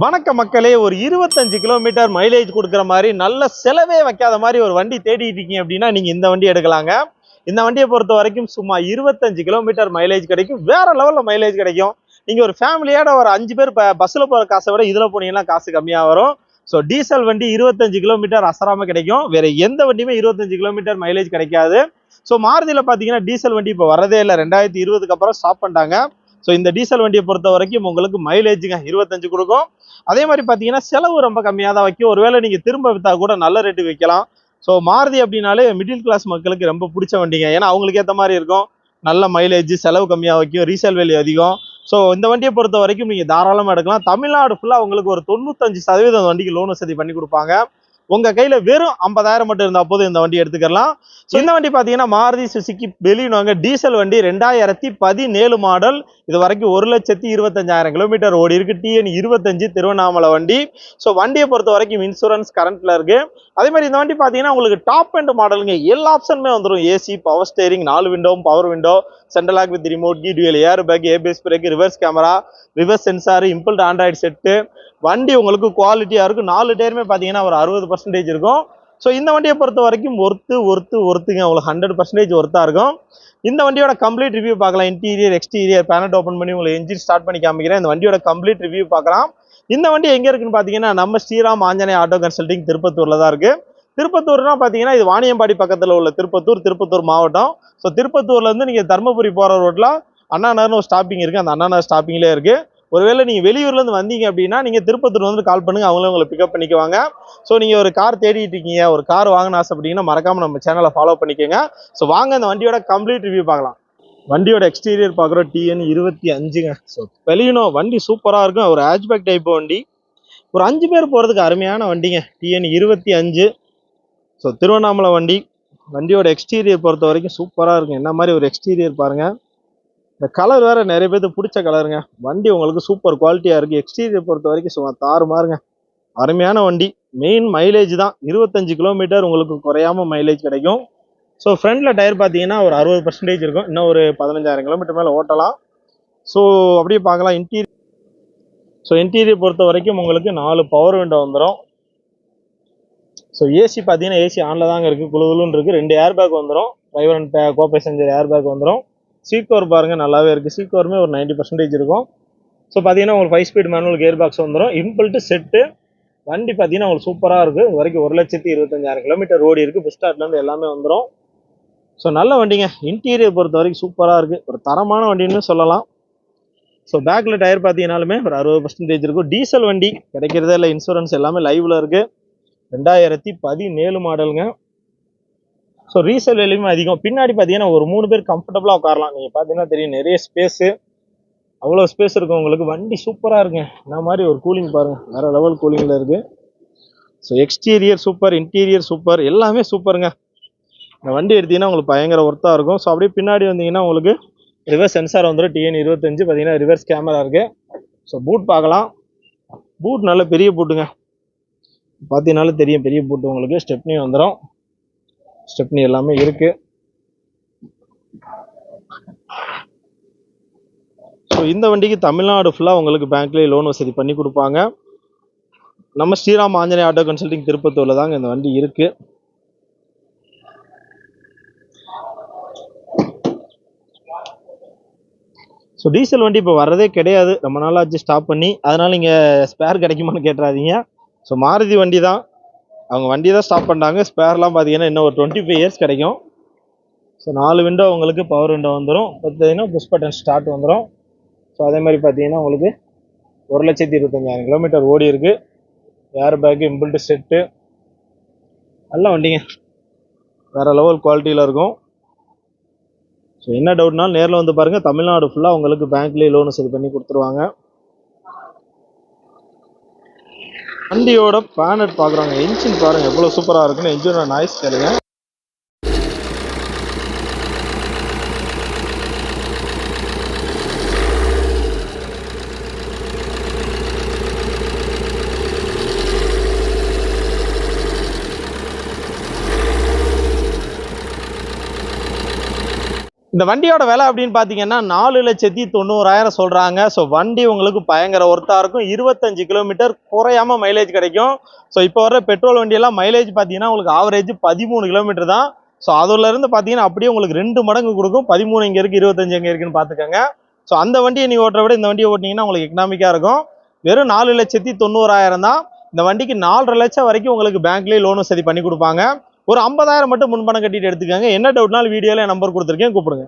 வணக்க மக்களே ஒரு இருபத்தஞ்சு கிலோமீட்டர் மைலேஜ் கொடுக்குற மாதிரி நல்ல செலவே வைக்காத மாதிரி ஒரு வண்டி தேடிட்டு இருக்கீங்க அப்படின்னா நீங்க இந்த வண்டி எடுக்கலாங்க. இந்த வண்டியை பொறுத்த வரைக்கும் சும்மா இருபத்தஞ்சு கிலோமீட்டர் மைலேஜ் கிடைக்கும். வேற லெவலில் மைலேஜ் கிடைக்கும். நீங்க ஒரு ஃபேமிலியோட ஒரு அஞ்சு பேர் பஸ்ஸில் போகிற காசை விட இதில் போனீங்கன்னா காசு கம்மியாக வரும். ஸோ டீசல் வண்டி இருபத்தஞ்சு கிலோமீட்டர் அசராம கிடைக்கும். வேற எந்த வண்டியுமே இருபத்தஞ்சு கிலோமீட்டர் மைலேஜ் கிடைக்காது. ஸோ மாருதியில் பார்த்தீங்கன்னா டீசல் வண்டி இப்போ வரதே இல்லை. ரெண்டாயிரத்தி இருபதுக்கு அப்புறம் ஸ்டாப் பண்ணிட்டாங்க. ஸோ இந்த டீசல் வண்டியை பொறுத்த வரைக்கும் உங்களுக்கு மைலேஜுங்க இருபத்தஞ்சு கொடுக்கும். அதே மாதிரி பார்த்தீங்கன்னா செலவு ரொம்ப கம்மியாக தான் வைக்கும். ஒருவேளை நீங்கள் திரும்ப விற்றா கூட நல்ல ரேட்டு விற்கலாம் ஸோ மாருதி அப்படின்னாலே மிடில் கிளாஸ் மக்களுக்கு ரொம்ப பிடிச்ச வண்டிங்க. ஏன்னா அவங்களுக்கு ஏற்ற மாதிரி இருக்கும். நல்ல மைலேஜ் செலவு கம்மியாக வைக்கும். ரீசேல் வேல்யூ அதிகம். ஸோ இந்த வண்டியை பொறுத்த வரைக்கும் நீங்கள் தாராளமாக எடுக்கலாம். தமிழ்நாடு ஃபுல்லாக உங்களுக்கு ஒரு தொண்ணூத்தஞ்சு சதவீதம் வண்டிக்கு லோன் வசதி பண்ணி கொடுப்பாங்க. உங்கள் கையில் வெறும் ஐம்பதாயிரம் மட்டும் இருந்தால் போதும் இந்த வண்டி எடுத்துக்கலாம். ஸோ இந்த வண்டி பார்த்தீங்கன்னா மாருதி சுசுக்கி வெளியினவங்க டீசல் வண்டி ரெண்டாயிரத்தி பதினேழு மாடல் இது வரைக்கும் ஒரு லட்சத்தி இருபத்தஞ்சாயிரம் கிலோமீட்டர் ஓடி இருக்கு. டிஎன் இருபத்தஞ்சு திருவண்ணாமலை வண்டி. ஸோ வண்டியை பொறுத்த வரைக்கும் இன்சூரன்ஸ் கரண்ட்ல இருக்கு. அதே மாதிரி இந்த வண்டி பார்த்தீங்கன்னா உங்களுக்கு டாப் அண்ட் மாடலுங்க எல்லா ஆப்ஷனுமே வந்துடும் ஏசி பவர் ஸ்டேரிங் நாலு window power window central lock with remote key dual airbag ABS brake reverse camera reverse sensor inbuilt Android set வண்டி உங்களுக்கு குவாலிட்டியாக இருக்கும். நாலு டயருமே பார்த்தீங்கன்னா ஒரு அறுபது பர்சன்டேஜ் இருக்கும். ஸோ இந்த வண்டியை பொறுத்த வரைக்கும் ஒர்த்து ஒர்த்து ஒர்த்துங்க உங்களுக்கு ஹண்ட்ரட் பர்சன்டேஜ் ஒர்த்தாக இருக்கும். இந்த வண்டியோட கம்ப்ளீட் ரிவ்யூ பார்க்கலாம். இன்டீரியர் எக்ஸ்டீரியர் பேனட் ஓப்பன் பண்ணி உங்களுக்கு என்ஜின் ஸ்டார்ட் பண்ணி காமிக்கிறேன். இந்த வண்டியோட கம்ப்ளீட் ரிவ்யூ பார்க்கலாம். இந்த வண்டி எங்கே இருக்குன்னு பார்த்தீங்கன்னா நம்ம ஸ்ரீராம் ஆஞ்சநேய ஆட்டோ கன்சல்டிங் திருப்பத்தூரில் தான் இருக்குது திருப்பத்தூர்னா பார்த்தீங்கன்னா இது வாணியம்பாடி பக்கத்தில் உள்ள திருப்பத்தூர் திருப்பத்தூர் மாவட்டம். ஸோ திருப்பத்தூர்லேருந்து நீங்கள் தருமபுரி போகிற ரோட்டில் அண்ணா நகர்னு ஒரு ஸ்டாப்பிங் இருக்குது அந்த அண்ணா நகர் ஸ்டாப்பிங்லேயே இருக்குது ஒருவேளை நீங்கள் வெளியூர்லேருந்து வந்தீங்க அப்படின்னா நீங்கள் திருப்பத்தூர் வந்து கால் பண்ணுங்கள் அவங்களே உங்களை பிக்கப் பண்ணிக்குவாங்க. ஸோ நீங்கள் ஒரு கார் தேடிட்டு இருக்கீங்க ஒரு கார் வாங்கின ஆசைப்பட்டீங்கன்னா மறக்காமல் நம்ம சேனலை ஃபாலோ பண்ணிக்கோங்க. ஸோ வாங்க அந்த வண்டியோட கம்ப்ளீட் ரிவ்யூ பார்க்கலாம். வண்டியோட எக்ஸ்டீரியர் பார்க்குறோம். டிஎன் இருபத்தி அஞ்சுங்க. ஸோ வெளியினோம் வண்டி சூப்பராக இருக்கும். ஒரு ஹேட்ச்பேக் டைப் வண்டி. ஒரு அஞ்சு பேர் போகிறதுக்கு அருமையான வண்டிங்க. டிஎன் இருபத்தி அஞ்சு. ஸோ திருவண்ணாமலை வண்டி. வண்டியோட எக்ஸ்டீரியர் பொறுத்த வரைக்கும் சூப்பராக இருக்கும். என்ன மாதிரி ஒரு எக்ஸ்டீரியர் பாருங்கள் இந்த கலர் வேற நிறைய பேருக்கு பிடிச்ச கலருங்க வண்டி உங்களுக்கு சூப்பர் குவாலிட்டியாக இருக்குது எக்ஸ்டீரியர் பொறுத்த வரைக்கும் சும்மா தாறுமாறுங்க அருமையான வண்டி. மெயின் மைலேஜ் தான். இருபத்தஞ்சு கிலோமீட்டர் உங்களுக்கு குறையாம மைலேஜ் கிடைக்கும். ஸோ ஃப்ரண்டில் டயர் பார்த்தீங்கன்னா ஒரு அறுபது பர்சன்டேஜ் இருக்கும். இன்னும் ஒரு பதினஞ்சாயிரம் கிலோமீட்டர் மேலே ஓட்டலாம். ஸோ அப்படியே பார்க்கலாம். இன்டீரியர் ஸோ இன்டீரியர் பொறுத்த வரைக்கும் உங்களுக்கு நாலு பவர் விண்டோ வந்துடும் ஸோ ஏசி பார்த்தீங்கன்னா ஏசி ஆனில் தாங்க இருக்குது குழுகுலுன்னு இருக்குது ரெண்டு ஏர் பேக் வந்துடும் driver and co passenger airbag வந்துடும் சீக்கோர் பாருங்கள் நல்லாவே இருக்குது சீக்கோருமே ஒரு நைன்ட்டி பர்சன்டேஜ் இருக்கும். ஸோ பார்த்தீங்கன்னா உங்களுக்கு five speed manual gear box வந்துடும் இம்பிள்ட்டு செட்டு வண்டி பார்த்தீங்கன்னா உங்களுக்கு சூப்பராக இருக்குது இது வரைக்கும் ஒரு லட்சத்தி இருபத்தஞ்சாயிரம் கிலோமீட்டர் ஓடி இருக்குது புஷ் எல்லாமே வந்துடும் ஸோ நல்ல வண்டிங்க. இன்டீரியர் பொறுத்த வரைக்கும் சூப்பராக இருக்குது ஒரு தரமான வண்டின்னு சொல்லலாம். ஸோ பேக்கில் டயர் பார்த்தீங்கனாலுமே ஒரு அறுபது பர்சன்டேஜ் இருக்கும். டீசல் வண்டி கிடைக்கிறதே இல்லை. இன்சூரன்ஸ் எல்லாமே லைவில் இருக்குது ரெண்டாயிரத்தி பதினேழு மாடலுங்க ஸோ ரீசேல் வேலையுமே அதிகம். பின்னாடி பார்த்தீங்கன்னா ஒரு மூணு பேர் கம்ஃபர்டபுளாக உட்காரலாம். நீங்கள் பார்த்தீங்கன்னா தெரியும் நிறைய ஸ்பேஸு அவ்வளோ ஸ்பேஸ் இருக்கும் உங்களுக்கு. வண்டி சூப்பராக இருக்குங்க. இந்த மாதிரி ஒரு கூலிங் பாருங்கள் வேறு லெவல் கூலிங்கில் இருக்குது so exterior super interior super எல்லாமே சூப்பருங்க இந்த வண்டி எடுத்தீங்கன்னா உங்களுக்கு பயங்கர ஒர்த்தாக இருக்கும். ஸோ அப்படியே பின்னாடி வந்தீங்கன்னா உங்களுக்கு ரிவர்ஸ் சென்சார் வந்துடும் டிஎன் இருபத்தஞ்சு பார்த்தீங்கன்னா ரிவர்ஸ் கேமரா இருக்குது ஸோ பூட் பார்க்கலாம். பூட் நல்ல பெரிய பூட்டுங்க பார்த்தீங்கனாலும் தெரியும். பெரிய பூட்டு உங்களுக்கு. ஸ்டெப்னி வந்துடும் ஸ்டெப்னி எல்லாமே இருக்கு. ஸோ இந்த வண்டிக்கு தமிழ்நாடு ஃபுல்லாக உங்களுக்கு பேங்க்லேயே லோன் வசதி பண்ணி கொடுப்பாங்க. நம்ம ஸ்ரீராம் ஆஞ்சநேய ஆட்டோ கன்சல்டிங் திருப்பத்தூரில் தாங்க இந்த வண்டி இருக்கு. ஸோ டீசல் வண்டி இப்போ வரதே கிடையாது. ரொம்ப நாளாச்சு ஸ்டாப் பண்ணி. அதனால் நீங்கள் ஸ்பேர் கிடைக்குமான்னு கேட்டுறாதீங்க. ஸோ மாருதி வண்டி தான். அவங்க வண்டி தான் ஸ்டாப் பண்ணாங்க. ஸ்பேர்லாம் பார்த்தீங்கன்னா இன்னும் ஒரு டுவெண்ட்டி ஃபைவ் இயர்ஸ் கிடைக்கும். ஸோ நாலு விண்டோ உங்களுக்கு பவர் விண்டோ வந்துடும் பார்த்தீங்கன்னா புஷ் பட்டன் ஸ்டார்ட் வந்துடும் ஸோ அதே மாதிரி பார்த்தீங்கன்னா உங்களுக்கு ஒரு லட்சத்தி இருபத்தஞ்சாயிரம் கிலோமீட்டர் ஓடி இருக்கு. ஏர் பேக்கு இம்பிள்டு செட்டு நல்ல வண்டிங்க. வேறு லெவல் குவாலிட்டியில் இருக்கும். ஸோ என்ன டவுட்னாலும் நேரில் வந்து பாருங்கள் தமிழ்நாடு ஃபுல்லாக உங்களுக்கு பேங்க்லேயே லோன் சரி பண்ணி கொடுத்துருவாங்க. வண்டியோட பேனட் பார்க்குறாங்க என்ஜின் பாருங்க எவ்வளோ சூப்பராக இருக்குன்னு. என்ஜினோட நாய்ஸ் கேளுங்க. இந்த வண்டியோட விலை அப்படின்னு பார்த்தீங்கன்னா நாலு லட்சத்தி தொண்ணூறாயிரம் சொல்கிறாங்க ஸோ வண்டி உங்களுக்கு பயங்கர ஒர்த்தாக இருக்கும். இருபத்தஞ்சு கிலோமீட்டர் குறையாம மைலேஜ் கிடைக்கும். ஸோ இப்போ வர பெட்ரோல் வண்டியெல்லாம் மைலேஜ் பார்த்தீங்கன்னா உங்களுக்கு ஆவரேஜ் பதிமூணு கிலோமீட்டர் தான். ஸோ அதுலேருந்து பார்த்தீங்கன்னா அப்படியே உங்களுக்கு ரெண்டு மடங்கு கொடுக்கும். பதிமூணு இங்கே இருக்குது இருபத்தஞ்சு இங்கே இருக்குன்னு பார்த்துக்கோங்க ஸோ அந்த வண்டியை நீங்கள் ஓட்டுற விட இந்த வண்டியை ஓட்டினீங்கன்னா உங்களுக்கு எக்கனாமிக்காக இருக்கும். வெறும் நாலு லட்சத்தி தொண்ணூறாயிரம் தான். இந்த வண்டிக்கு நாலரை லட்சம் வரைக்கும் உங்களுக்கு பேங்க்லேயே லோன் வசதி பண்ணி கொடுப்பாங்க. ஒரு ஐம்பதாயிரம் மட்டும் முன்பணம் கட்டிட்டு எடுத்துக்கோங்க. என்ன டவுட்னாலும் வீடியோவில் நம்பர் கொடுத்துருக்கேன் கூப்பிடுங்க.